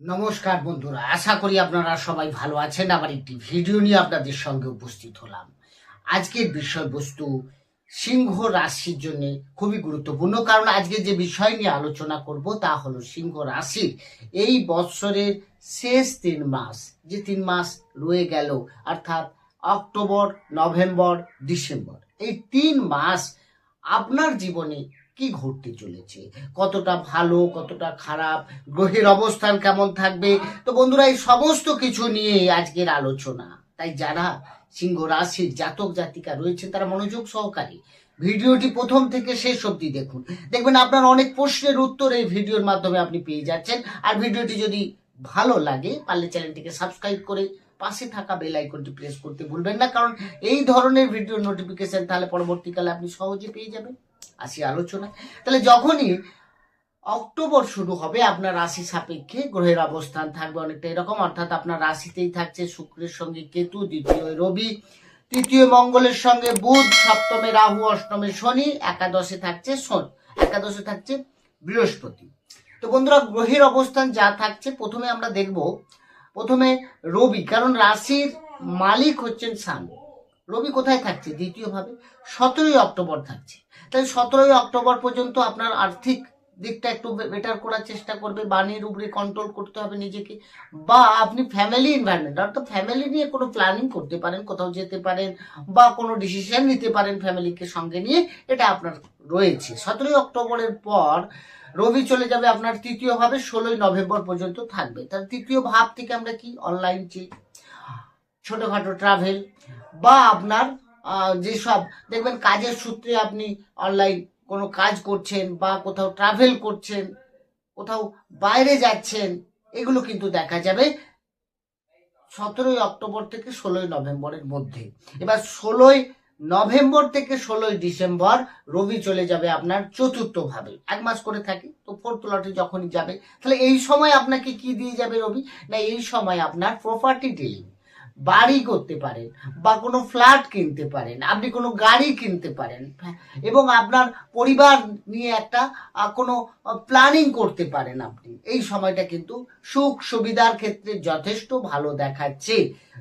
নমস্কার বন্ধুরা, আশা করি আপনারা সবাই ভালো আছেন। আবার একটি ভিডিও নিয়ে আপনাদের সঙ্গে উপস্থিত হলাম। আজকের বিষয়বস্তু, সিংহ রাশির জন্য খুবই গুরুত্বপূর্ণ। কারণ আজকে যে বিষয় নিয়ে আলোচনা করব তা হলো সিংহ রাশির এই বৎসরের শেষ তিন মাস, যে তিন মাস রয়ে গেল, অর্থাৎ অক্টোবর, নভেম্বর, ডিসেম্বর, এই তিন মাস আপনার জীবনে কি ঘটতে চলেছে? কতটা ভালো, কতটা খারাপ, গ্রহের অবস্থান কেমন থাকবে? তো বন্ধুরা, এই সমস্ত কিছু নিয়ে আজকের আলোচনা। তাই যারা সিংহ রাশির জাতক জাতিকা রয়েছে, তারা মনোযোগ সহকারে ভিডিওটি প্রথম থেকে শেষ অবধি দেখুন। দেখবেন আপনার অনেক প্রশ্নের উত্তর এই ভিডিওর মাধ্যমে আপনি পেয়ে যাচ্ছেন। আর ভিডিওটি যদি ভালো লাগে, পারলে চ্যানেলটিকে সাবস্ক্রাইব করে পাশে থাকা বেল আইকনটি প্রেস করতে ভুলবেন না। কারণ এই ধরনের ভিডিও নোটিফিকেশন তাহলে পরবর্তীকালে আপনি সহজে পেয়ে যাবেন। আসি আলোচনা তাহলে যখনই অক্টোবর শুরু হবে, আপনার রাশি সাপেক্ষে গ্রহের অবস্থান থাকবে অনেকটা এরকম। অর্থাৎ আপনার রাশিতেই থাকছে শুক্রের সঙ্গে কেতু, দ্বিতীয় রবি, তৃতীয় মঙ্গলের সঙ্গে বুধ, সপ্তমে রাহু, অষ্টমে শনি, একাদশে থাকছে শন, একাদশে থাকছে বৃহস্পতি। তো বন্ধুরা, গ্রহের অবস্থান যা থাকছে, প্রথমে আমরা দেখব, প্রথমে রবি, কারণ রাশির মালিক হচ্ছেন সান রবি কোথায় থাকছে? দ্বিতীয় ভাবে সতেরোই অক্টোবর থাকছে। তাই সতেরোই অক্টোবর পর্যন্ত আপনার আর্থিক দিকটা একটু বেটার করার চেষ্টা করবে বাণীর উপরে কন্ট্রোল করতে হবে নিজেকে, বা আপনি ফ্যামিলি এনভায়রনমেন্ট অর্থাৎ ফ্যামিলি নিয়ে কোনো প্ল্যানিং করতে পারেন, কোথাও যেতে পারেন, বা কোনো ডিসিশন নিতে পারেন ফ্যামিলিকে সঙ্গে নিয়ে, এটা আপনার রয়েছে। সতেরোই অক্টোবরের পর রবি চলে যাবে আপনার তৃতীয় ভাবে, ষোলোই নভেম্বর পর্যন্ত থাকবে। তার তৃতীয় ভাব থেকে আমরা কি? অনলাইন চেক ছোটোখাটো ট্রাভেল বা আপনার যেসব, দেখবেন কাজের সূত্রে আপনি অনলাইন কোনো কাজ করছেন বা কোথাও ট্রাভেল করছেন, কোথাও বাইরে যাচ্ছেন, এগুলো কিন্তু দেখা যাবে সতেরোই অক্টোবর থেকে ষোলোই নভেম্বরের মধ্যে। এবার ষোলোই নভেম্বর থেকে ষোলোই ডিসেম্বর রবি চলে যাবে আপনার চতুর্থ ভাবে এক মাস করে থাকে, তো ফোর্থ লটে যখনই যাবে, তাহলে এই সময় আপনাকে কি দিয়ে যাবে রবি? না, এই সময় আপনার প্রপার্টি ডিলিং বাড়ি করতে পারেন বা কোনো ফ্ল্যাট কিনতে পারেন, আপনি কোনো গাড়ি কিনতে পারেন এবং আপনার পরিবার নিয়ে একটা কোনো প্ল্যানিং করতে পারেন আপনি। এই সময়টা কিন্তু সুখ সুবিধার ক্ষেত্রে যথেষ্ট ভালো দেখাচ্ছে।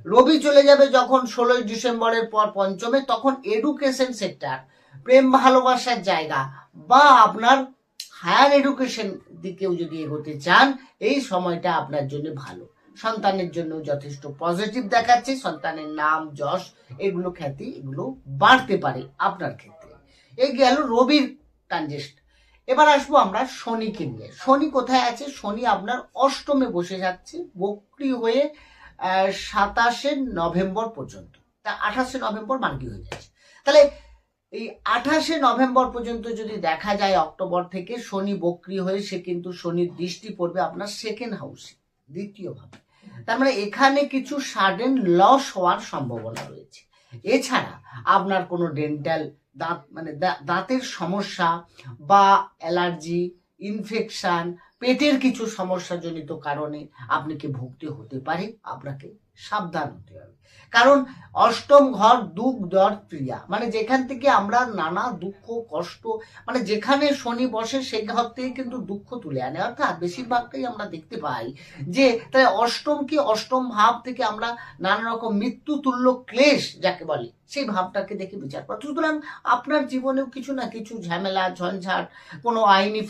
রবি চলে যাবে যখন ষোলোই ডিসেম্বরের পর পঞ্চমে, তখন এডুকেশন সেক্টর প্রেম ভালোবাসার জায়গা বা আপনার হায়ার এডুকেশন দিকেও যদি এগোতে চান, এই সময়টা আপনার জন্য ভালো। সন্তানের জন্য যথেষ্ট পজিটিভ দেখাচ্ছে, সন্তানের নাম, যশ, এগুলো খ্যাতি, এগুলো বাড়তে পারে আপনার ক্ষেত্রে। এই গেল রবির ট্রানজেস্ট এবার আসব আমরা শনিকে নিয়ে। শনি কোথায় আছে? শনি আপনার অষ্টমে বসে যাচ্ছে, বক্রি হয়ে সাতাশে নভেম্বর পর্যন্ত। তা আঠাশে নভেম্বর মার্গি হয়ে যাচ্ছে? তাহলে এই আঠাশে নভেম্বর পর্যন্ত যদি দেখা যায় অক্টোবর থেকে শনি বক্রি হয়ে, সে কিন্তু শনির দৃষ্টি পড়বে আপনার সেকেন্ড হাউসে দ্বিতীয় ভাবে। তার মানে এখানে কিছু সাডেন লস হওয়ার সম্ভাবনা রয়েছে। এছাড়া আপনার কোনো ডেন্টাল দাঁত মানে দাঁতের সমস্যা বা অ্যালার্জি ইনফেকশন পেটের কিছু সমস্যাজনিত কারণে আপনাকে ভুগতে হতে পারে? আপনাকে সাবধান হতে হবে। কারণ অষ্টম ঘর দুঃখ, দর, ক্রিয়া। মানে যেখান থেকে আমরা নানা দুঃখ, কষ্ট মানে যেখানে শনি বসে সেই ঘর থেকে কিন্তু দুঃখ তুলে আনে। অর্থাৎ বেশিরভাগটাই আমরা দেখতে পাই যে, তাই অষ্টম কি অষ্টম ভাব থেকে আমরা নানা রকম মৃত্যু, তুল্য, ক্লেশ যাকে বলে, সেই ভাবটাকে দেখে বিচার করা। সুতরাং আপনার জীবনেও কিছু না কিছু ঝামেলা, ঝঞ্ঝাট, কোনো আইনি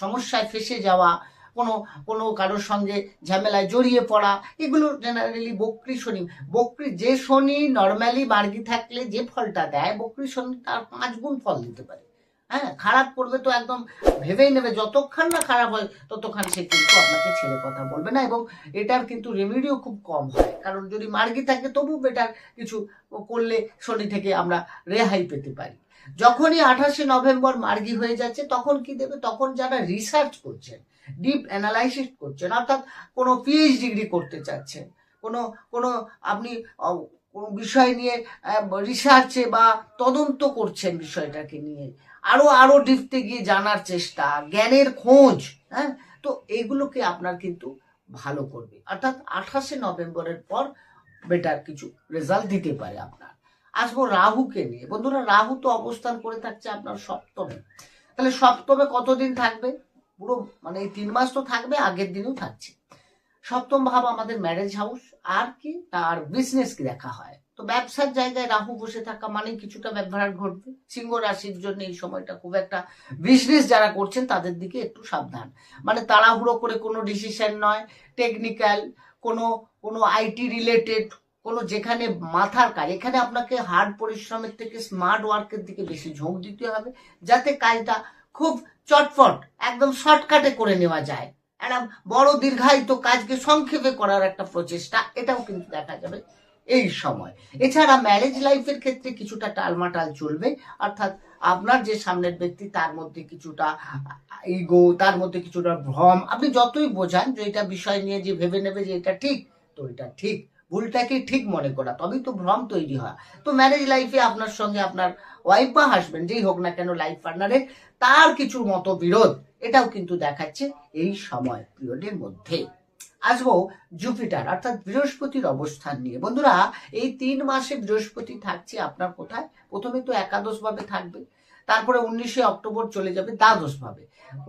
সমস্যায় ফেসে যাওয়া কোনো কোনো কারোর সঙ্গে ঝামেলায় জড়িয়ে পড়া, এগুলো জেনারেলি বকরি শনি। বক্রি যে শনি নর্মালি মার্গি থাকলে যে ফলটা দেয়, বক্রি শনি তার পাঁচ গুণ ফল দিতে পারে। হ্যাঁ খারাপ করবে তো একদম ভেবেই নেবে, যতক্ষণ না খারাপ হয় ততক্ষণ সে কিন্তু আপনাকে ছেড়ে কথা বলবে না এবং এটার কিন্তু রেমিডিও খুব কম হয়। কারণ যদি মার্গি থাকে তবু বেটার কিছু করলে শনি থেকে আমরা রেহাই পেতে পারি। যখনই আঠাশে নভেম্বর মার্গি হয়ে যাচ্ছে, তখন কি দেবে? তখন যারা রিসার্চ করছেন ডিপ অ্যানালাইসিস করছেন অর্থাৎ কোনো পিএইচ ডিগ্রি করতে চাচ্ছেন। কোনো কোনো আপনি কোনো বিষয় নিয়ে রিসার্চে বা তদন্ত করছেন বিষয়টাকে নিয়ে। আরও আরও ডিপতে গিয়ে জানার চেষ্টা, জ্ঞানের খোঁজ হ্যাঁ? তো এগুলোকে আপনার কিন্তু ভালো করবে। অর্থাৎ আঠাশে নভেম্বরের পর বেটার কিছু রেজাল্ট দিতে পারে আপনার। আসব রাহুকে নিয়ে। বন্ধুরা, রাহু তো অবস্থান করে থাকছে আপনার সপ্তমে। তাহলে সপ্তমে কতদিন থাকবে? পুরো মানে এই তিন মাস তো থাকবে, আগের দিনেও থাকছে। সপ্তম ভাব আমাদের ম্যারেজ হাউস আর কি, তার বিজনেস কি দেখা হয়। তো ব্যবসার জায়গায় রাহু বসে থাকা মানে কিছুটা ব্যবহার ঘটবে। সিংহ রাশির জন্য এই সময়টা খুব একটা বিজনেস যারা করছেন, তাদের দিকে একটু সাবধান। মানে তাড়াহুড়ো করে কোনো ডিসিশন নয় টেকনিক্যাল কোনো কোনো আইটি রিলেটেড কোনো যেখানে মাথার কাজ। এখানে আপনাকে হার্ড পরিশ্রমের থেকে স্মার্ট ওয়ার্কের দিকে বেশি ঝোঁক দিতে হবে, যাতে কাজটা খুব চটপট একদম শর্টকাটে করে নেওয়া যায়। একটা বড় দীর্ঘায়িত কাজকে সংক্ষেপে করার একটা প্রচেষ্টা, এটাও কিন্তু দেখা যাবে এই সময়। এছাড়া ম্যারেজ লাইফের ক্ষেত্রে কিছুটা টালমাটাল চলবে, অর্থাৎ আপনার যে সামনের ব্যক্তি, তার মধ্যে কিছুটা ইগো তার মধ্যে কিছুটা ভ্রম, আপনি যতই বোঝান যে এটা বিষয় নিয়ে যে ভেবে নেবে যে এটা ঠিক, তো এটা ঠিক। ভুলটাকে ঠিক মনে করা, তবেই তো ভ্রম তৈরি হয়। তো ম্যারেজ লাইফে আপনার সঙ্গে আপনার ওয়াইফ বা হাজবেন্ড যেই হোক না কেন লাইফ পার্টনারের তার কিছু মতো বিরোধ, এটাও কিন্তু দেখাচ্ছে এই সময় পিরিয়ডের মধ্যে। আসব জুপিটার অর্থাৎ বৃহস্পতির অবস্থান নিয়ে। বন্ধুরা, এই তিন মাসে বৃহস্পতি থাকছে আপনার কোথায়? প্রথমে তো একাদশ ভাবে থাকবে তারপরে উনিশে অক্টোবর চলে যাবে দ্বাদশ ভাবে।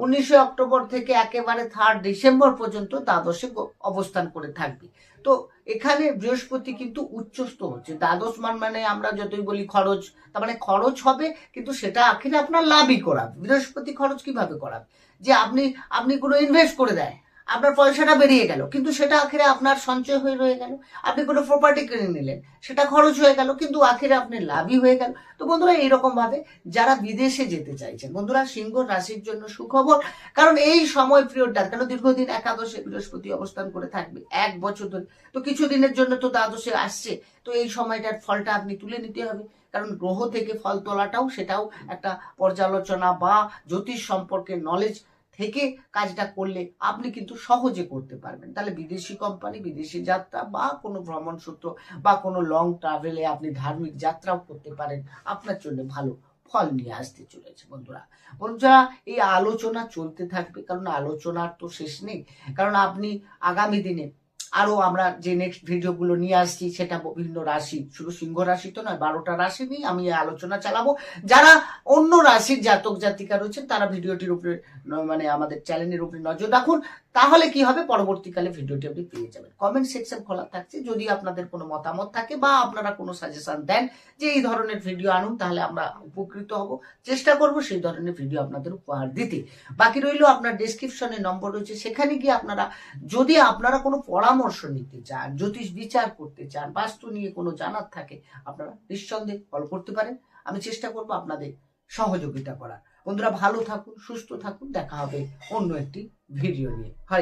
উনিশে অক্টোবর থেকে একেবারে থার্ড ডিসেম্বর পর্যন্ত দ্বাদশে অবস্থান করে থাকবে। তো এখানে বৃহস্পতি কিন্তু উচ্চস্থ হচ্ছে। দ্বাদশ মান মানে আমরা যতই বলি খরচ, তার মানে খরচ হবে, কিন্তু সেটা আখেরে আপনার লাভই করাবে। বৃহস্পতি খরচ কীভাবে করাবে? যে আপনি আপনি কোনো ইনভেস্ট করে দেয় আপনার পয়সাটা বেরিয়ে গেল, কিন্তু সেটা আখেরে আপনার সঞ্চয় হয়ে রয়ে গেল। আপনি কোনো প্রপার্টি কিনে নিলেন, সেটা খরচ হয়ে গেল, কিন্তু আখেরে আপনি লাভই হয়ে গেল। তো বন্ধুরা এইরকম ভাবে যারা বিদেশে যেতে চাইছেন, বন্ধুরা, সিংহ রাশির জন্য সুখবর। কারণ এই সময় পিরিয়ডটা কেন দীর্ঘদিন একাদশে বৃহস্পতি অবস্থান করে থাকবে, এক বছর ধরে। তো কিছু দিনের জন্য তো দ্বাদশে আসছে, তো এই সময়টার ফলটা আপনি তুলে নিতে হবে। কারণ গ্রহ থেকে ফল তোলাটাও সেটাও একটা পর্যালোচনা বা জ্যোতিষ সম্পর্কে নলেজ থেকে কাজটা করলে আপনি কিন্তু সহজে করতে পারবেন। তাহলে বিদেশি কোম্পানি বিদেশি যাত্রা বা কোনো ভ্রমণ সূত্র বা কোনো লং ট্রাভেলে আপনি ধার্মিক যাত্রাও করতে পারেন। আপনার জন্য ভালো ফল নিয়ে আসতে চলেছে বন্ধুরা। বন্ধুরা এই আলোচনা চলতে থাকবে, কারণ আলোচনার তো শেষ নেই, কারণ আপনি আগামী দিনে আরও আমরা যে নেক্সট ভিডিওগুলো নিয়ে আসছি, সেটা বিভিন্ন রাশি, শুধু সিংহ রাশি তো নয়, বারোটা রাশি নিয়ে আমি আলোচনা চালাবো। যারা অন্য রাশির জাতক জাতিকা রয়েছেন, তারা ভিডিওটির উপরে মানে আমাদের চ্যানেলের উপরে নজর রাখুন। তাহলে কি হবে? পরবর্তীকালে ভিডিওটি আপনি পেয়ে যাবেন। কমেন্ট সেকশন খোলা থাকছে। যদি আপনাদের কোনো মতামত থাকে বা আপনারা কোনো সাজেশন দেন যে এই ধরনের ভিডিও আনুন, তাহলে আমরা উপকৃত হব। চেষ্টা করব সেই ধরনের ভিডিও আপনাদের উপহার দিতে। বাকি রইল আপনার ডেসক্রিপশনে নম্বর রয়েছে। সেখানে গিয়ে আপনারা, যদি আপনারা কোনো পরামর্শ নিতে চান, জ্যোতিষ বিচার করতে চান, বাস্তু নিয়ে কোনো জানার থাকে, আপনারা নিঃসন্দেহে কল করতে পারেন। আমি চেষ্টা করব আপনাদের সহযোগিতা করার। বন্ধুরা ভালো থাকুন, সুস্থ থাকুন, দেখা হবে অন্য একটি ভিডিও নিয়ে। হরে